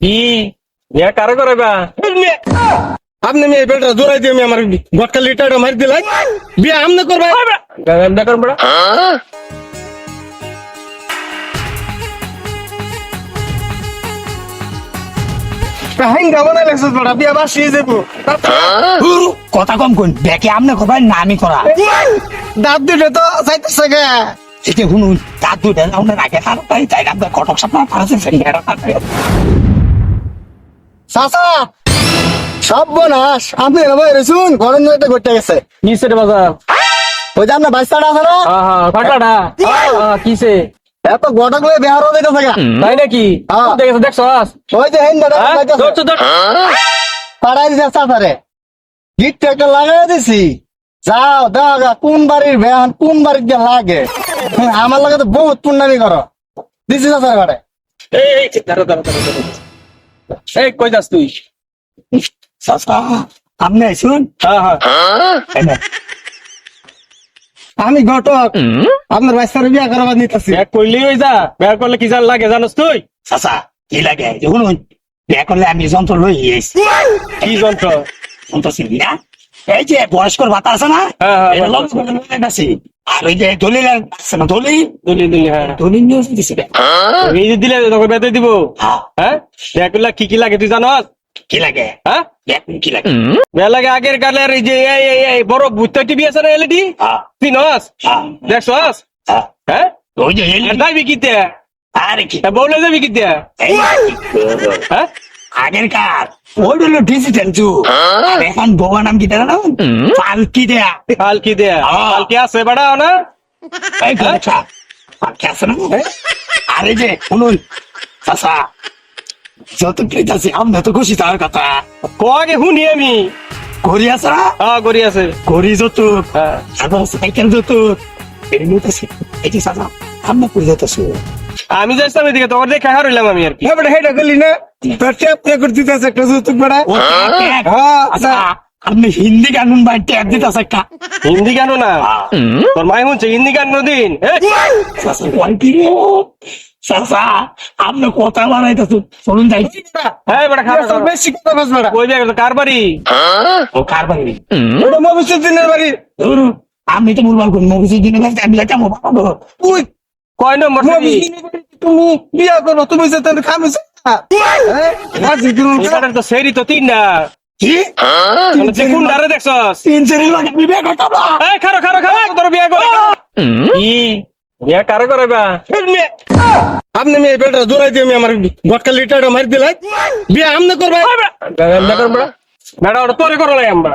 কি? বিয়া কারে করাইবা আপনি মেয়ে বেটা জোরাই দিয়ে আমি আমার গটকা লিটারটা মারি দিলাই বিয়ে আমনে করবে? করবা কথা কম কোন দেখে আমনে করবেন না আমি করা। দাঁত দুটো তো চাইতেছে গে। শুনুন তার দুটা আগে তার তাই তাই আপনার কটক সাপনা ফেরিয়ারা চাচা সব বনাস আপনি রেছুন গরম জলটা ঘটে গেছে। বাজার। ওই যে আপনার বাইশটা আছে না? হ্যাঁ হ্যাঁ কাটাটা হ্যাঁ কিসে এত গটক লয়ে বেহার হয়ে গেছে তাই নাকি? হ্যাঁ। দেখেছ দেখছ? ওই যে হেন দাদা হ্যাঁ পাড়াই দিছে চাচারে। গিটটা একটা লাগাই দিছি। যাও গা কোন বাড়ির ভ্যান কোন বাড়ির দিয়ে লাগে? হ্যাঁ, আমার লাগে তো বহুত পুণ্যামি করো। দিছি চাচার ঘরে। এই এই দাঁড়া দাঁড়া দাঁড়া দাঁড়া। এই কই যাস তুই? আমনে শুন হ্যাঁ হ্যাঁ। আমি ঘটক। আপনার বাইশটারে বিয়া করাবার নিতেছি। ব্যাগ করলি ওই যা। ব্যাগ করলে কি জান লাগে জানোস তুই? চাচা কি লাগে? শুনুন ব্যাগ করলে আমি যন্ত্র লই কি যন্ত্র? যন্ত্র চিনি না? এই যে বয়স্কর ভাতা আছে না? হ্যাঁ, হ্যাঁ, গেছে। আর ওই যে দলিল আছে না? হ্যাঁ। দলিল নিয়ে দিছে এই যে দিলে তোকে বেঁধে দিব। হ্যাঁ। হ্যাঁ? কি কি লাগে তুই জানোস? কি লাগে? হ্যাঁ? কি লাগে। লাগে আগের কালের এই যে এই বড় বুঝতে টিভি আছে না এলইডি হ্যাঁ। চিনস হ্যাঁ। দেখছস? হ্যাঁ। ওই যে এলি- আর যাইবি কিতে? আরে কি? বউলে যাবি কিতে? হ্যাঁ? আগের কার ওই হলো ডিজিটাল যুগ। আর এখন গোয়া নাম কি দেয় না পালকি দেয়া। পালকি দে হ্যাঁ। পালকি আছে বেড়া না এই গেছা পালকি আছে না? আরে যে শুনুন চাচা যত পেয়েছে আমরা তো খুশি তার কথা। কগে শুনি আমি। ঘড়ি আছে না? হ্যাঁ করি আছে। ঘড়ি যত হ্যাঁ। তারপর সাইকেল যত এই নিতেছি এই যে চাচা আমরা করে যেতেছি আমি যাইতাম এদিকে তোর দেখে হারিলাম আমি আর কি। হ্যাঁ হেটা করলি না। তোর ট্যাপ পে করে দিতেছে একটা যৌতুক বেড়া। হ্যাঁ? আচ্ছা আপনি হিন্দি গান ভাই ট্যাগ দিতেছে একটা। হিন্দি গানো না? তোর মাই শুনছে হিন্দি গান দিন চাচা আপনি কথা বানাইতেছ চলুন যাই। হ্যাঁ বেটা খারাপ তোর বেশি কথা বাস বেড়া ওই জায়গা কার বাড়ি? ও কার বাড়ি? ওটা মবিসুর বাড়ি। আমি তো মুরবাল করি মগজের বাড়ি আমি যাইতাম কয় নম্বর তুমি বিয়া করো তুমি যে খামিছ তো সেরি তো তিন না কি? কোন ডারে দেখছস তিন লাখ আমি বিয়ে করতাম না এই খারো খারো খারো তোর বিয়া করে কি বিয়া কারে করাইবা আপনি মেয়ে বেটা জোরাই দিয়ে আমি আমার গটকা লিটারটা মারি দিলাই বিয়ে আমনে করবে গান্দা করবা ওটা তোরে করলাই আমরা